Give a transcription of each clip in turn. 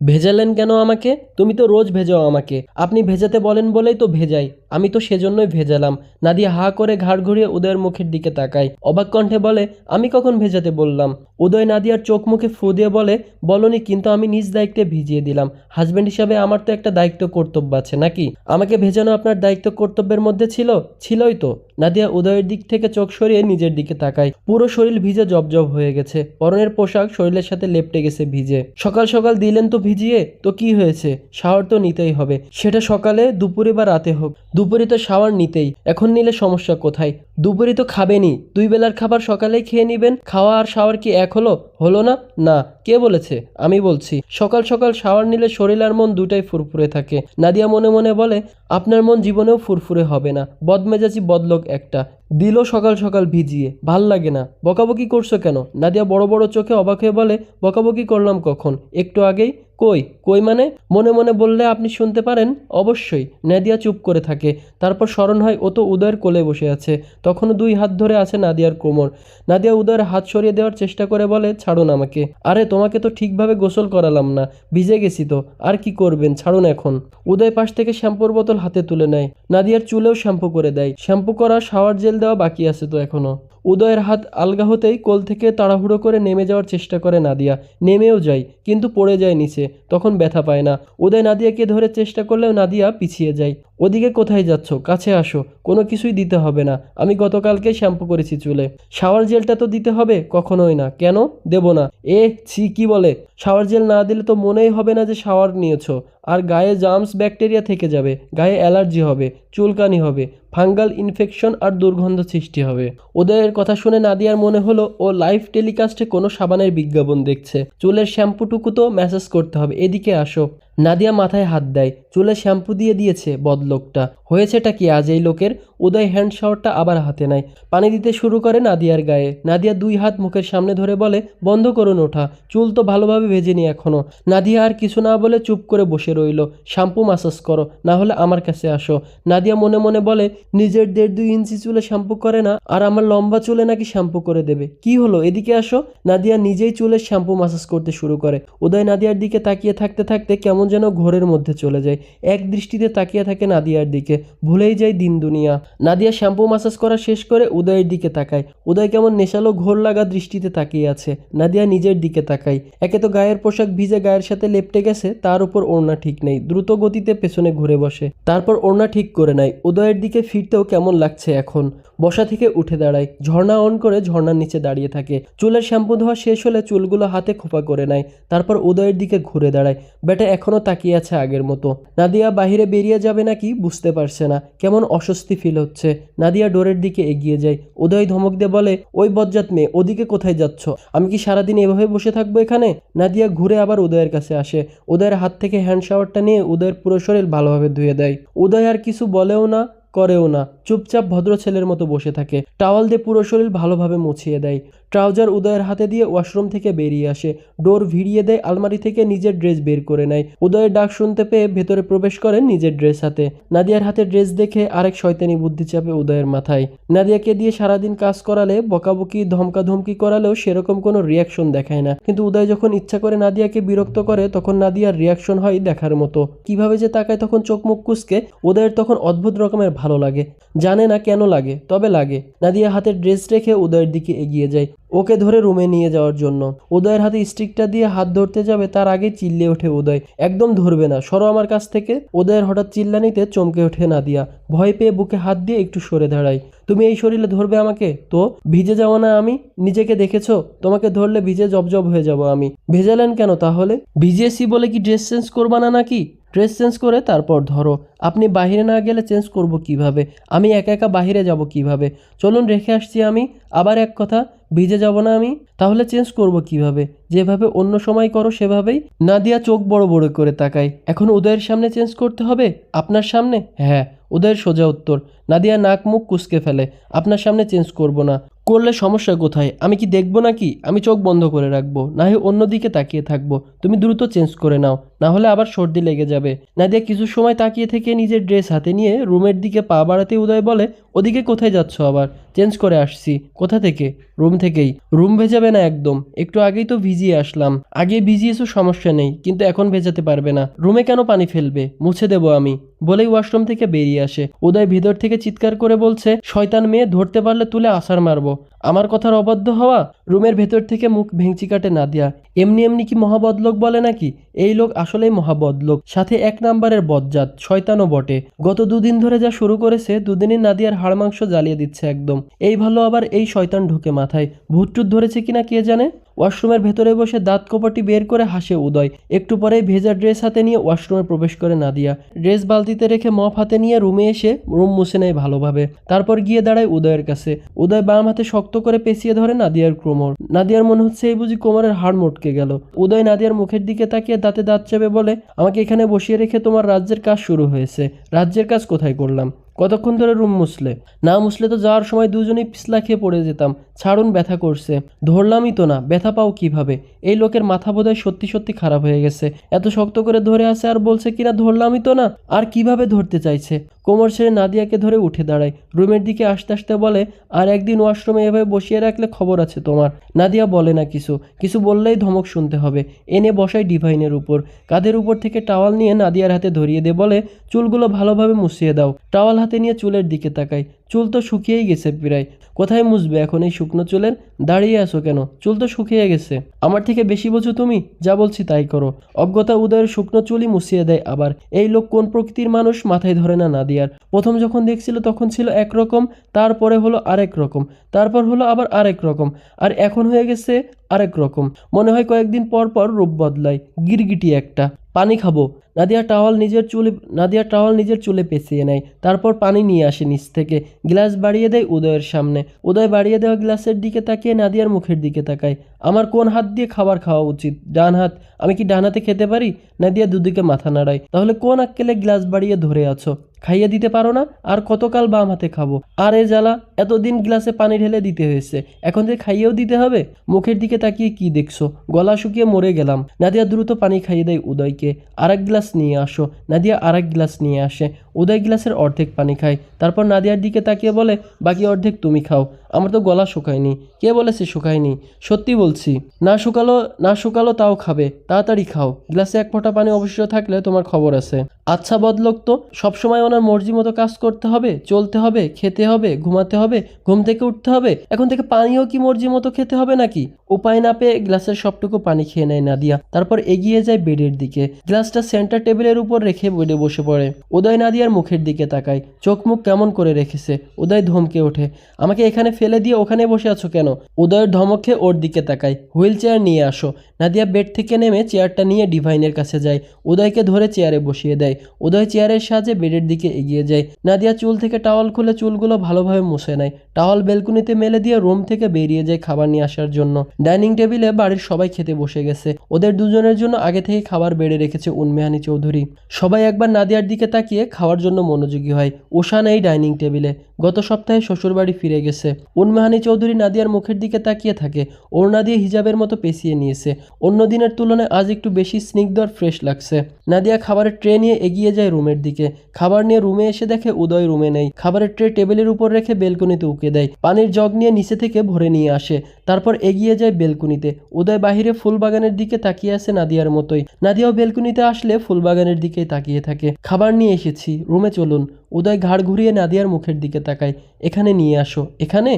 ভেজালেন কেন আমাকে? তুমি তো রোজ ভেজাও আমাকে। আপনি ভেজাতে বলেন বলেই তো ভেজাই। আমি তো সেজন্যই ভেজালাম। নাদিয়া হা করে ঘাড় ঘুরিয়ে উদয়ের মুখের দিকে তাকায়। অবাক কণ্ঠে বলে, আমি কখন ভেজাতে বললাম? উদয় নাদিয়ার চোখ মুখে ফু দিয়ে বলে, বলনি, কিন্তু আমি নিজ দায়িত্বে ভিজিয়ে দিলাম। হাজব্যান্ড হিসাবে আমার তো একটা দায়িত্ব কর্তব্য আছে, নাকি? আমাকে ভেজানো আপনার দায়িত্ব কর্তব্যের মধ্যে ছিল? ছিলই তো। নাদিয়া উদয়ের দিক থেকে চোখ সরিয়ে নিজের দিকে তাকায়। পুরো শরীর ভিজে জবজব হয়ে গেছে। পরনের পোশাক শরীরের সাথে লেপটে গেছে ভিজে। সকাল সকাল দিলেন তো ভিজিয়ে, তো কি হয়েছে? শাওয়ার তো নিতেই হবে। সেটা সকালে, দুপুরে বা রাতে হোক। দুপুরে তো শাওয়ার নিতেই। এখন নিলে সমস্যা কোথায়? দুপুরে তো খাবেনই। দুই বেলার খাবার সকালেই খেয়ে নেবেন। খাওয়া আর শাওয়ার কি এক হলো? হলো না? না। কে বলেছে? আমি বলছি। সকাল সকাল শাওয়ার নিলে শরীর আর মন দুটাই ফুরফুরে থাকে। নাদিয়া মনে মনে বলে, আপনার মন জীবনেও ফুরফুরে হবে না। বদমেজাজি বদলোক একটা। দিল সকাল সকাল ভিজিয়ে। ভালো লাগে না। বকাবকি করছ কেন? নাদিয়া বড় বড় চোখে অবাক হয়ে বলে, বকাবকি করলাম কখন? একটু আগেই কই কই মানে? মনে মনে বললে আপনি শুনতে পারেন? অবশ্যই। নাদিয়া চুপ করে থাকে। তারপর স্মরণ হয়, ও তো উদয়ের কোলে বসে আছে। তখনও দুই হাত ধরে আছে নাদিয়ার কোমর। নাদিয়া উদয়ের হাত সরিয়ে দেওয়ার চেষ্টা করে বলে, ছাড়ুন আমাকে। আরে, তোমাকে তো ঠিকভাবে গোসল করালাম না। ভিজে গেছি তো। আর কি করবেন? ছাড়ুন এখন। উদয় পাশ থেকে শ্যাম্পুর বোতল হাতে তুলে নেয়। নাদিয়ার চুলেও শ্যাম্পু করে দেয়। শ্যাম্পু করা, শাওয়ার জেল দেওয়া বাকি আছে তো এখনও উদয়ের হাত আলগা হতেই কোল থেকে তাড়াহুড়ো করে নেমে যাওয়ার চেষ্টা করে নাদিয়া। নেমেও যায়, কিন্তু পড়ে যায় নিচে, তখন ব্যথা পায় না। উদয় নাদিয়াকে ধরে চেষ্টা করলেও নাদিয়া পিছিয়ে যায়। ওদিকে কোথায় যাচ্ছ? কাছে আসো, কোনো কিছুই দিতে হবে না। আমি গতকালকে শ্যাম্পু করেছি চুলে। শাওয়ার জেলটা তো দিতে হবে? কখনোই না। কেন? দেব না। এ, ছি, কি বলে? শাওয়ার জেল না দিলে তো মনেই হবে না যে শাওয়ার নিয়েছো। আর গায়ে জার্মস ব্যাকটেরিয়া থেকে যাবে, গায়ে অ্যালার্জি হবে, চুলকানি হবে, ফাঙ্গাল ইনফেকশন আর দুর্গন্ধ সৃষ্টি হবে। ওদের কথা শুনে নাদিয়ার মনে হলো, ও লাইভ টেলিকাস্টে কোনো সাবানের বিজ্ঞাপন দেখছে। চুলের শ্যাম্পুটুকু তো ম্যাসেজ করতে হবে, এদিকে আসো। নাদিয়া মাথায় হাত দেয়, চুলে শ্যাম্পু দিয়ে দিয়েছে বদলোকটা। হয়েছেটা কি আজ এই লোকের? উদয় হ্যান্ড শাওয়ারটা আবার হাতে নেয়। পানি দিতে শুরু করে নাদিয়ার গায়ে। নাদিয়া দুই হাত মুখের সামনে ধরে বলে, বন্ধ করুন ওঠা, চুল তো ভালোভাবে ভেজেনি এখনও নাদিয়া আর কিছু না বলে চুপ করে বসে রইল। শ্যাম্পু মাসাজ করো, না হলে আমার কাছে আসো। নাদিয়া মনে মনে বলে, নিজের দেড় দুই ইঞ্চি চুলে শ্যাম্পু করে না, আর আমার লম্বা চুলে নাকি শ্যাম্পু করে দেবে। কি হলো, এদিকে আসো নাদিয়া নিজেই চুলের শ্যাম্পু মাসাজ করতে শুরু করে। উদয় নাদিয়ার দিকে তাকিয়ে থাকতে থাকতে কেমন যেন ঘোরের মধ্যে চলে যায়। এক দৃষ্টিতে তাকিয়ে থাকে নাদিয়ার দিকে। ভুলেই যায় দিন দুনিয়া। নাদিয়া শ্যাম্পু মাসাজ করা শেষ করে উদয়ের দিকে তাকায়। উদয় কেমন নেশালো, ঘোর লাগা দৃষ্টিতে তাকিয়ে আছে। নাদিয়া নিজের দিকে তাকায়। একে তো গায়ের পোশাক ভিজে গায়ের সাথে লেপটে গেছে, তার উপর ওড়না ঠিক নেই। দ্রুত গতিতে পেছনে ঘুরে বসে। তারপর ওড়না ঠিক করে নেয়। উদয়ের দিকে ফিরতেও কেমন লাগছে এখন। বসা থেকে উঠে দাঁড়ায়। ঝর্ণা অন করে ঝর্ণার নিচে দাঁড়িয়ে থাকে। চুলের শ্যাম্পু ধোয়া শেষ হলে চুলগুলো হাতে খোপা করে নেয়। তারপর উদয়ের দিকে ঘুরে দাঁড়ায়। বেটা এখনও তাকিয়ে আছে আগের মতো। নাদিয়া বাহিরে বেরিয়ে যাবে নাকি বুঝতে পারছে না। কেমন অস্বস্তি ফিল হচ্ছে। নাদিয়া ডোরের দিকে এগিয়ে যায়। উদয় ধমক দিয়ে বলে, ওই বজ্জাত মেয়ে, ওদিকে কোথায় যাচ্ছ? আমি কি সারাদিন এভাবে বসে থাকব এখানে? নাদিয়া ঘুরে আবার উদয়ের কাছে আসে। উদয়ের হাত থেকে হ্যান্ড শাওয়ারটা নিয়ে উদয়ের পুরো শরীর ভালোভাবে ধুয়ে দেয়। উদয় আর কিছু বলেও না, করেও না। চুপচাপ ভদ্র ছেলের মতো বসে থাকে। টাওয়াল দিয়ে পুরো শরীর ভালোভাবে মুছিয়ে দেয়। ট্রাউজার উদয়ের হাতে দিয়ে ওয়াশরুম থেকে বেরিয়ে আসে। ডোর ভিড়িয়ে দেয় আলমারি থেকে নিজের ড্রেস বের করে নেয়। উদয়ের ডাক শুনতে পেয়ে ভেতরে প্রবেশ করেন নিজের ড্রেস হাতে। নাদিয়ার হাতে ড্রেস দেখে আরেক শয়তানি বুদ্ধি চাপে উদয়ের মাথায়। নাদিয়াকে দিয়ে সারাদিন কাজ করালে, বকাবকি, ধমকাধমকি করালেও সেরকম কোনো রিয়াকশন দেখায় না। কিন্তু উদয় যখন ইচ্ছা করে নাদিয়াকে বিরক্ত করে, তখন নাদিয়ার রিয়াকশন হয় দেখার মতো। কীভাবে যে তাকায় তখন চোখ মুখ কুচকে, উদয়ের তখন অদ্ভুত রকমের ভালো লাগে। জানে না কেন লাগে তবে লাগে। নাদিয়া হাতের ড্রেস রেখে উদয়ের দিকে এগিয়ে যায়। ওকে ধরে রুমে নিয়ে যাওয়ার জন্য। উদয়ের হাতে স্টিকটা দিয়ে হাত ধরতে যাবে, তার আগে চিল্লে ওঠে উদয়। একদম ধরবে না। সরো আমার কাছ থেকে। উদয়ের হঠাৎ চিল্লানিতে চমকে ওঠে না নাদিয়া। ভয় পেয়ে বুকে হাত দিয়ে একটু সরে দাঁড়ায়। তুমি এই শরীরে ধরবে আমাকে? তো? ভিজে যাব না আমি? নিজেকে দেখেছ? তোমাকে ধরলে ভিজে জবজব হয়ে যাব আমি। ভেজালেন কেন তাহলে? ভিজিয়েছি বলে কি ড্রেস চেঞ্জ করবা না নাকি? ড্রেস চেঞ্জ করে তারপর ধরো। আপনি বাইরে না গেলে চেঞ্জ করব কীভাবে? আমি একা একা বাইরে যাব কীভাবে? চলুন রেখে আসছি আমি। আবার এক কথা। ভিজে যাব না আমি? তাহলে চেঞ্জ করব কীভাবে? যেভাবে অন্য সময় করো, সেভাবেই নাদিয়া চোখ বড় বড় করে তাকায়। এখন উদয়ের সামনে চেঞ্জ করতে হবে? আপনার সামনে? হ্যাঁ উদয়ের সোজা উত্তর। নাদিয়া নাক মুখ কুচকে ফেলে। আপনার সামনে চেঞ্জ করব না। করলে সমস্যা কোথায়? আমি কি দেখব নাকি? আমি চোখ বন্ধ করে রাখব। না হয় অন্যদিকে তাকিয়ে থাকব। তুমি দ্রুত চেঞ্জ করে নাও। না হলে আবার সর্দি লেগে যাবে। নাদিয়া কিছু সময় তাকিয়ে থেকে নিজের ড্রেস হাতে নিয়ে রুমের দিকে পা বাড়াতে উদয় বলে, ওদিকে কোথায় যাচ্ছ আবার? চেঞ্জ করে আসছি। কোথা থেকে? রুম থেকেই। রুম ভেজাবে না একদম। একটু আগেই তো ভিজিয়ে আসলাম। আগে ভিজিয়ে ভিজিয়েছো সমস্যা নেই, কিন্তু এখন ভেজাতে পারবে না। রুমে কেন পানি ফেলবে? মুছে দেবো আমি। বলেই ওয়াশরুম থেকে বেরিয়ে আসে। উদয় ভিতর থেকে চিৎকার করে বলছে শয়তান মেয়ে ধরতে পারলে তুলে আসার মারবো। আমার কথার অবাধ্য হওয়া, রুমের ভেতর থেকে মুখ ভেঙচি কাটে নাদিয়া। এমনি এমনি কি মহাবদলোক বলে নাকি? এই লোক আসলেই মহাবদলোক। সাথে এক নাম্বারের বজ্জাত, শয়তানও বটে। গত দুদিন ধরে যা শুরু করেছে, দুদিনই নাদিয়ার হাড় মাংস জ্বালিয়ে দিচ্ছে একদম। এই ভালো আবার এই শয়তান ঢুকে মাথায়। ভূতটুত ধরেছে কিনা কে জানে? ওয়াশরুমের ভেতরে বসে দাঁত কপাটি বের করে হাসে উদয়। একটু পরেই ভেজা ড্রেস হাতে নিয়ে ওয়াশরুমে প্রবেশ করে নাদিয়া। ড্রেস বালতিতে রেখে মপ হাতে নিয়ে রুমে এসে, রুম মুছে নেয় ভালোভাবে। তারপর গিয়ে দাঁড়ায় উদয়ের কাছে। উদয় বাম হাতে শক্ত করে পেঁচিয়ে ধরে নাদিয়ার কোমর। নাদিয়ার মনে হচ্ছে এই বুঝি কোমরের হাড় মটকে গেল। উদয় নাদিয়ার মুখের দিকে তাকিয়ে দাঁতে দাঁত চেপে বলে, আমাকে এখানে বসিয়ে রেখে তোমার রাজ্যের কাজ শুরু হয়েছে। রাজ্যের কাজ কোথায় করলাম? কতক্ষণ ধরে রুম মুছলে? না মুছলে তো যাওয়ার সময় দুজনেই পিছলা খেয়ে পড়ে যেতাম। ছাড়ুন, ব্যথা করছে। ধরলামই তো না, ব্যথা পাও কীভাবে? এই লোকের মাথা বোধহয় সত্যি সত্যি খারাপ হয়ে গেছে। এত শক্ত করে ধরে আছে আর বলছে কিনা ধরলামই তো না। আর কীভাবে ধরতে চাইছে? কোমর ছেড়ে নাদিয়াকে ধরে উঠে দাঁড়ায়। রুমের দিকে আসতে আসতে বলে, আর একদিন ওয়াশরুমে এভাবে বসিয়ে রাখলে খবর আছে তোমার। নাদিয়া বলে না কিছু। কিছু বললেই ধমক শুনতে হবে। এনে বসাই ডিভাইনের উপর। কাঁধের উপর থেকে টাওয়াল নিয়ে নাদিয়ার হাতে ধরিয়ে দে বলে, চুলগুলো ভালোভাবে মুছিয়ে দাও। টাওয়াল হাতে নিয়ে চুলের দিকে তাকাই চুল তো শুকিয়েই গেছে প্রায়। কোথায় মুছবে এখন এই শুকনো চুলের? দাঁড়িয়ে আছো কেন? চুল তো শুকিয়ে গেছে। আমার থেকে বেশি বোঝো তুমি? যা বলছি তাই করো। অজ্ঞতা উদয়ের শুকনো চুলই মুছিয়ে দেয় আবার। এই লোক কোন প্রকৃতির মানুষ মাথায় ধরে না নাদিয়ার। প্রথম যখন দেখছিল তখন ছিল একরকম, তারপরে হলো আরেক রকম, তারপর হলো আবার আরেক রকম, আর এখন হয়ে গেছে আরেক রকম। মনে হয় কয়েকদিন পর পর রূপ বদলায়। গিরগিটি একটা। পানি খাব। নাদিয়া টাওয়াল নিজের চুলে, নাদিয়া টাওয়াল নিজের চুলে পেঁচিয়ে নেয়। তারপর পানি নিয়ে আসে নিচ থেকে। গ্লাস বাড়িয়ে দেয় উদয়ের সামনে। উদয় বাড়িয়ে দেওয়া গ্লাসের দিকে তাকিয়ে নাদিয়ার মুখের দিকে তাকায়। আমার কোন হাত দিয়ে খাবার খাওয়া উচিত? ডান হাত। আমি কি ডান হাতে খেতে পারি? নাদিয়া দুদিকে মাথা নাড়ায়। তাহলে কোন আক্কেলে গ্লাস বাড়িয়ে ধরে আছো? খাইয়ে দিতে পারো না? আর কতকাল বাম হাতে খাব? আর এ জ্বালা, এতদিন গ্লাসে পানি ঢেলে দিতে হয়েছে। এখন যে খাইয়েও দিতে হবে? মুখের দিকে তাকিয়ে কি দেখছ? গলা শুকিয়ে মরে গেলাম। নাদিয়া দ্রুত পানি খাইয়ে দেয় উদয়কে। আর এক গ্লাস নিয়ে আসো। নাদিয়া আর গ্লাস নিয়ে আসে। উদয় গ্লাসের অর্ধেক পানি খায়। তারপর নাদিয়ার দিকে তাকিয়ে বলে, বাকি অর্ধেক তুমি খাও। আমার তো গলা শুকায়নি। কে বলেছে শুকায়নি? সত্যি বলছি। না শুকালো না শুকালো তাও খাবে। তাড়াতাড়ি খাও। গ্লাসে এক ফোঁটা পানি অবশিষ্ট থাকলে তোমার খবর আছে। আচ্ছা বদলোক তো। সবসময় ওনার মর্জি মতো কাজ করতে হবে, চলতে হবে, খেতে হবে, ঘুমাতে হবে, ঘুম থেকে উঠতে হবে। এখন থেকে পানিও কি মর্জি মতো খেতে হবে নাকি? উপায় না পেয়ে গ্লাসের সবটুকু পানি খেয়ে নেয় নাদিয়া। তারপর এগিয়ে যায় বেডের দিকে। গ্লাসটা সেন্টার টেবিলের উপর রেখে বেডে বসে পড়ে। উদয় নাদিয়ার মুখের দিকে তাকায়। চোখ মুখ কেমন করে রেখেছে? উদয় ধমকে ওঠে। আমাকে এখানে ফেলে দিয়ে ওখানে বসে আছো কেন? উদয়ের ধমকে ওর দিকে তাকায় হুইল চেয়ার নিয়ে আসো। নাদিয়া বেড থেকে নেমে চেয়ারটা নিয়ে ডিভাইনের কাছে যায়। উদয়কে ধরে চেয়ারে বসিয়ে দেয়। উদয় চেয়ারের সাহায্যে বেডের দিকে এগিয়ে যায়। নাদিয়া চুল থেকে টাওয়াল খুলে চুলগুলো ভালোভাবে মুছে নেয়। টাওয়াল বেলকুনিতে মেলে দিয়ে রুম থেকে বেরিয়ে যায় খাবার নিয়ে আসার জন্য। ডাইনিং টেবিলে বাড়ির সবাই খেতে বসে গেছে। ওদের দুজনের জন্য আগে থেকে খাবার বেড়ে রেখেছে উন্মেহানি চৌধুরী। সবাই একবার নাদিয়ার দিকে তাকিয়ে খাওয়ার জন্য মনোযোগী হয়। উষা নেই ডাইনিং টেবিলে। গত সপ্তাহে শ্বশুরবাড়ি ফিরে গেছে। উন্মেহানি চৌধুরী নাদিয়ার মুখের দিকে তাকিয়ে থাকে। ওড়না দিয়ে হিজাবের মতো পেঁচিয়ে নিয়েছে। অন্য দিনের তুলনায় আজ একটু বেশি স্নিগ্ধ আর ফ্রেশ লাগছে। নাদিয়া খাবারের ট্রে নিয়ে এগিয়ে যায় রুমের দিকে। খাবার নিয়ে রুমে এসে দেখে উদয় রুমে নেই। খাবারের ট্রে টেবিলের উপর রেখে বেলকনিতে উকে দেয়। পানির জগ নিয়ে নিচে থেকে ভরে নিয়ে আসে। তারপর এগিয়ে যায় বেলকুনিতে। উদয় বাহিরে ফুলবাগানের দিকে তাকিয়ে আছে নাদিয়ার মতোই। নাদিয়াও বেলকুনিতে আসলে ফুলবাগানের দিকেই তাকিয়ে থাকে। খাবার নিয়ে এসেছি। রুমে চলুন। উদয় ঘাড় ঘুরিয়ে নাদিয়ার মুখের দিকে তাকায়। এখানে নিয়ে আসো। এখানে?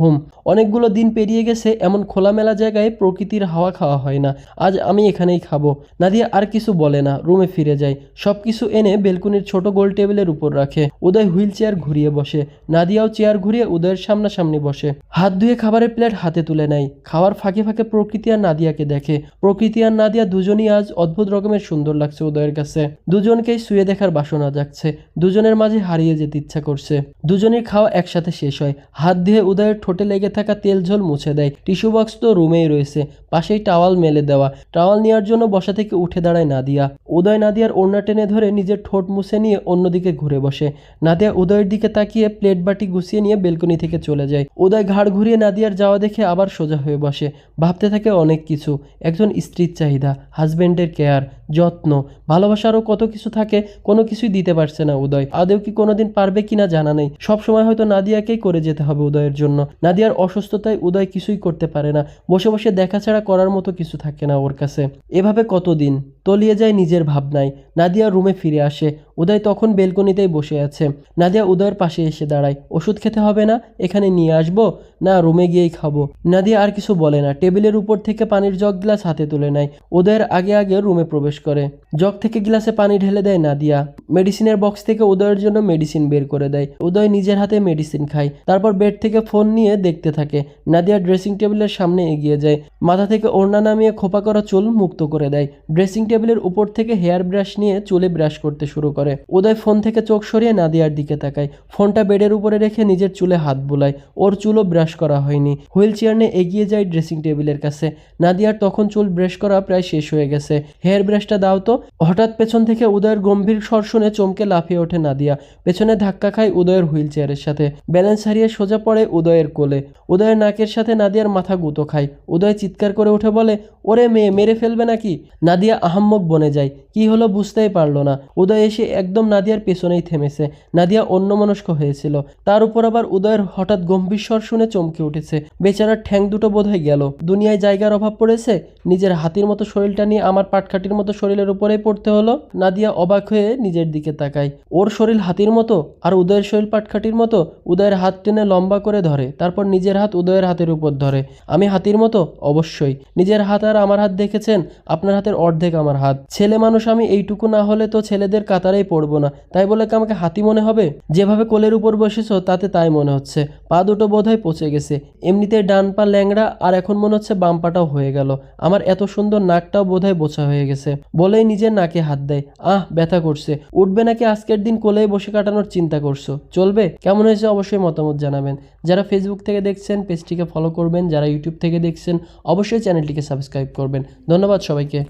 হুম। অনেকগুলো দিন পেরিয়ে গেছে, এমন খোলামেলা জায়গায় প্রকৃতির হাওয়া খাওয়া হয় না। আজ আমি এখানেই খাব। নাদিয়া আর কিছু বলে না, রুমে ফিরে যায়। সব কিছু এনে বেলকুনির ছোট গোল টেবিলের উপর রাখে। উদয় হুইল চেয়ার ঘুরিয়ে বসে। নাদিয়াও চেয়ার ঘুরিয়ে উদয়ের সামনাসামনি বসে। হাত ধুয়ে খাবারের প্লেট হাতে তুলে নেয়। খাওয়ার ফাঁকে ফাঁকে প্রকৃতি আর নাদিয়াকে দেখে। প্রকৃতি আর নাদিয়া দুজনই আজ অদ্ভুত রকমের সুন্দর লাগছে উদয়ের কাছে। দুজনকেই শুয়ে দেখার বাসনা জাগছে। দুজনের মাঝে হারিয়ে যেতে ইচ্ছা করছে। দুজনের খাওয়া একসাথে শেষ হয়। হাত দিয়ে উদয়ের ঠোঁট লেগে থাকা তেল ঝোল মুছে দেয়। টিস্যু বক্স তো রুমেই রয়েছে। পাশেই টাওয়াল মেলে দেওয়া। টাওয়াল নেওয়ার জন্য বসা থেকে উঠে দাঁড়ায় নাদিয়া। উদয় নাদিয়ার ওড়না টেনে ধরে নিজের ঠোঁট মুছে নিয়ে অন্যদিকে ঘুরে বসে। নাদিয়া উদয়ের দিকে তাকিয়ে প্লেট বাটি গুছিয়ে নিয়ে বেলকনি থেকে চলে যায়। উদয় ঘাড় ঘুরিয়ে নাদিয়ার যাওয়া দেখে আবার সোজা হয়ে বসে। ভাবতে থাকে অনেক কিছু। একজন স্ত্রীর চাহিদা, হাজবেন্ডের কেয়ার, যত্ন, ভালোবাসারও কত কিছু থাকে, কোনো কিছুই দিতে পারছে না উদয়। আদেও কি কোনোদিন পারবে কিনা জানা নেই। সব সময় হয়তো নাদিয়াকেই করে যেতে হবে উদয়ের জন্য। নাদিয়ার অসুস্থতায় উদয় কিছুই করতে পারে না। বসে বসে দেখা ছাড়া করার মতো কিছু থাকে না ওর কাছে। এভাবে কতদিন? তলিয়ে যায় নিজের ভাবনায়। নাদিয়া রুমে ফিরে আসে। উদয় তখন বেলকনিতেই বসে আছে। নাদিয়া উদয়ের পাশে এসে দাঁড়ায়। ওষুধ খেতে হবে না? এখানে নিয়ে আসব? না, রুমে গিয়েই খাব। নাদিয়া আর কিছু বলে না। টেবিলের উপর থেকে পানির জগ গ্লাস হাতে তুলে নেয়। উদয়ের আগে আগে রুমে প্রবেশ করে। জগ থেকে গ্লাসে পানি ঢেলে দেয় নাদিয়া। মেডিসিনের বক্স থেকে উদয়ের জন্য মেডিসিন বের করে দেয়। উদয় নিজের হাতে মেডিসিন খায়। তারপর বেড থেকে ফোন নিয়ে দেখতে থাকে। নাদিয়া ড্রেসিং টেবিলের সামনে এগিয়ে যায়। মাথা থেকে ওড়না নামিয়ে খোপা করা চুল মুক্ত করে দেয়। ড্রেসিং টেবিলের উপর থেকে হেয়ার ব্রাশ নিয়ে চুলে ব্রাশ করতে শুরু করে। উদয় ফোন থেকে চোখ সরিয়ে নাদিয়ার দিকে তাকায়। ফোনটা বেডের উপরে রেখে নিজের চুলে হাত বুলায়। ওর চুলও ব্রাশ করা হয়নি। হুইল চেয়ার এগিয়ে যায় ড্রেসিং টেবিলের কাছে। নাদিয়ার তখন চুল ব্রাশ করা প্রায় শেষ হয়ে গেছে। হেয়ার ব্রাশটা দাও তো। হঠাৎ পেছন থেকে উদয়ের গম্ভীর স্বর শুনে চমকে লাফিয়ে ওঠে নাদিয়া। পেছনে ধাক্কা খায় উদয়ের হুইল চেয়ারের সাথে। ব্যালেন্স হারিয়ে সোজা পড়ে উদয়ের কোলে। উদয়ের নাকের সাথে নাদিয়ার মাথা গুঁতো খায়। উদয় চিৎকার করে উঠে বলে, ওরে মেয়ে, মেরে ফেলবে নাকি? নাদিয়া আহাম্মক বনে যায়। কি হলো বুঝতেই পারল না। উদয় এসে একদম নাদিয়ার পেছনেই থেমেছে। নাদিয়া অন্যমনস্ক হয়েছিল। তার উপর আবার উদয়ের হঠাৎ গম্ভীর স্বর শুনে চমকে উঠেছে। বেচারার ঠ্যাং দুটো বোধহয় গেল। দুনিয়ায় জায়গার অভাব পড়েছে? নিজের হাতির মতো শরীরটা নিয়ে আমার পাটখাটির মতো শরীরের উপরেই পড়তে হলো? নাদিয়া অবাক হয়ে নিজের দিকে তাকায়। ওর শরীর হাতির মতো আর উদয়ের শরীর পাটখাটির মতো উদয়ের হাত টেনে লম্বা করে ধরে। তারপর নিজের হাত উদয়ের হাতের উপর ধরে। আমি হাতির মতো? অবশ্যই। নিজের হাত আর আমার হাত দেখেছেন? আপনার হাতের অর্ধেক আমার হাত। ছেলে মানুষ আমি এইটুকু না হলে তো ছেলেদের কাতারেই পড়ব না। তাই বলে কি আমাকে হাতি মনে হবে? যেভাবে কোলের উপর বসেছো, তাতে তাই মনে হচ্ছে। পা দুটো বোধহয় পচে গেছে। এমনিতে ডান পা ল্যাংড়া, আর এখন মনে হচ্ছে বাম পাটাও হয়ে গেল। আমার এত সুন্দর নাকটাও বোধহয় বোঝা হয়ে গেছে। বলেই নিজের নাকে হাত দেয়। আহ, ব্যথা করছে। উঠবে নাকি আজকের দিন কোলেই বসে কাটানোর চিন্তা করছ? চলবে? কেমন হয়েছে অবশ্যই মতামত জানাবেন। যারা ফেসবুক থেকে দেখছেন, পেজটিকে ফলো করবেন। যারা ইউটিউব থেকে দেখছেন, অবশ্যই চ্যানেলটিকে সাবস্ক্রাইব করবেন। ধন্যবাদ সবাইকে।